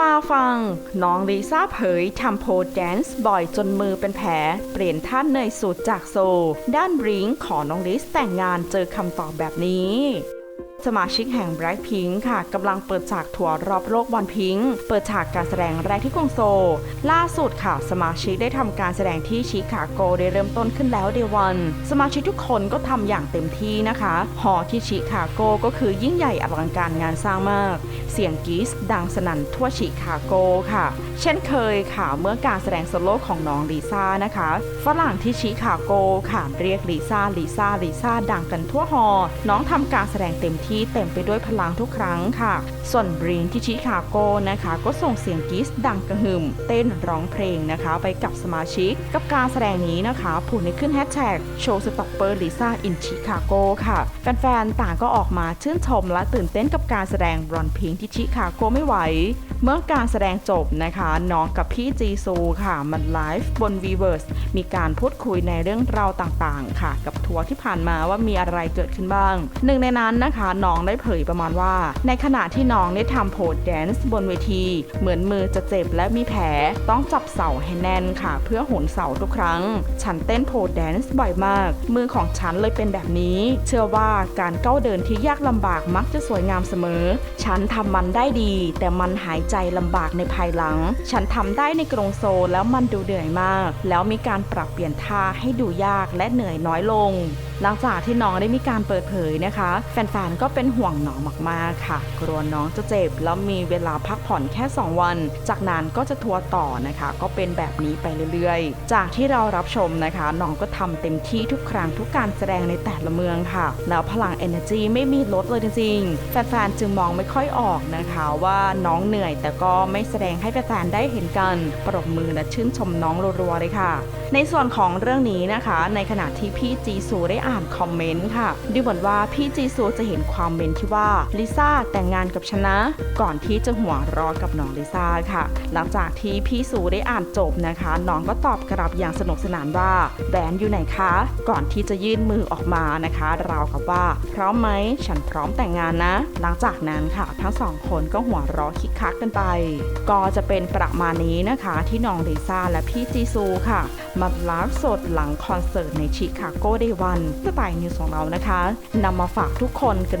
มาฟัง น้องลิซ่าเผยทำโพแดนซ์บ่อยจนมือเป็นแผล เปลี่ยนท่านเนยสูตรจากโซ ด้านบริงขอน้องลิสแต่งงานเจอคำตอบแบบนี้ สมาชิกแห่ง Blackpink ค่ะกำลังเปิดฉากทัวร์รอบโลกวันพิงเปิดฉากการแสดงแรกที่กรุงโซลล่าสุดค่ะสมาชิกได้ทำการแสดงที่ชิคาโกได้เริ่มต้นขึ้นแล้วเดวัน สมาชิกทุกคนก็ทำอย่างเต็มที่นะคะหอที่ชิคาโกก็คือยิ่งใหญ่อลังการงานสร้างมาก เสียงกีสดังสนั่นทั่วชิคาโกค่ะ เช่นเคยค่ะเมื่อการแสดงโซโล่ของน้องลิซ่านะคะฝรั่งที่ชิคาโกค่ะเรียกลิซ่าลิซ่าลิซ่าดังกันทั่วฮอน้องทำการแสดงเต็มที่เต็มไปด้วยพลังทุกครั้งค่ะ ส่วนบริงที่ชิคาโกนะคะ ก็ส่งเสียงกีสดังกระหึ่ม เต้นร้องเพลงนะคะ ไปกับสมาชิก กับการแสดงนี้นะคะผู้ให้ขึ้นแฮชแท็กโชว์สต็อปเปอร์ลิซ่าอินชิคาโกค่ะแฟนๆต่างก็ออกมาชื่นชมและตื่นเต้นกับการแสดงบรอนพิงที่ชิคาโกไม่ไหว เมื่อการแสดงจบนะคะน้องกับพี่จีซูค่ะมันไลฟ์บน v ีเว r ร์สมีการพูดคุยในเรื่องราวต่างๆ ค่ะ กับทัวร์ที่ผ่านมาว่ามีอะไรเกิดขึ้นบ้าง หนึ่งในนั้นนะคะน้องได้เผยประมาณว่า ในขณะที่น้องได้ทำโพสแดนซ์บนเวที เหมือนมือจะเจ็บและมีแผล ต้องจับเสาให้แน่นค่ะ เพื่อโหนเสาทุกครั้ง ฉันเต้นโพสแดนซ์บ่อยมาก มือของฉันเลยเป็นแบบนี้ เชื่อว่าการก้าวเดินที่ยากลำบากมักจะสวยงามเสมอ ฉันทำมันได้ดี แต่มันหายใจลำบากในภายหลัง ฉันทำได้ในกรงโซแล้วมันดูเหนื่อยมาก แล้วมีการปรับเปลี่ยนท่าให้ดูยากและเหนื่อยน้อยลง หลังจากที่น้องได้มีการเปิดเผยนะคะ แฟนๆก็็เป็นห่วงน้องมากๆค่ะ กลัวน้องจะเจ็บแล้วมีเวลาพักผ่อนแค่ 2 วัน จากนั้นก็จะทัวร์ต่อนะคะ ก็เป็นแบบนี้ไปเรื่อยๆ จากที่เรารับชมนะคะน้องก็ทำเต็มที่ทุกครั้งทุกการแสดงในแต่ละเมืองค่ะ แล้วพลัง energy ไม่มีลดเลยจริงๆแฟนๆจึงมองไม่ค่อยออกนะคะว่าน้องเหนื่อย แต่ก็ไม่แสดงให้แฟนๆได้เห็นกัน ปรบมือและชื่นชมน้องรัวๆเลยค่ะ ในส่วนของเรื่องนี้นะคะ ในขณะที่พี่จีซูได้อ่านคอมเมนต์ค่ะดูเหมือนว่าพี่จีซูจะเห็นความเมนต์ที่ว่าลิซ่าแต่งงานกับชนะ ก่อนที่จะหัวร้อนกับน้องลิซ่าค่ะ หลังจากที่พี่ซูได้อ่านจบนะคะ น้องก็ตอบกลับอย่างสนุกสนานว่าแบนอยู่ไหนคะ ก่อนที่จะยื่นมือออกมานะคะราวกับว่า พร้อมไหมฉันพร้อมแต่งงานนะ หลังจากนั้นค่ะ ทั้งสองคนก็หัวร้อคิกคักกันไป ก็จะเป็นประมาณนี้นะคะที่น้องลิซ่าและพี่จีซูค่ะมาไลฟ์สดหลังคอนเสิร์ตในชิคาโกเดวันสไตล์นิวส์ของเรานะคะนำมาฝากทุกคนกัน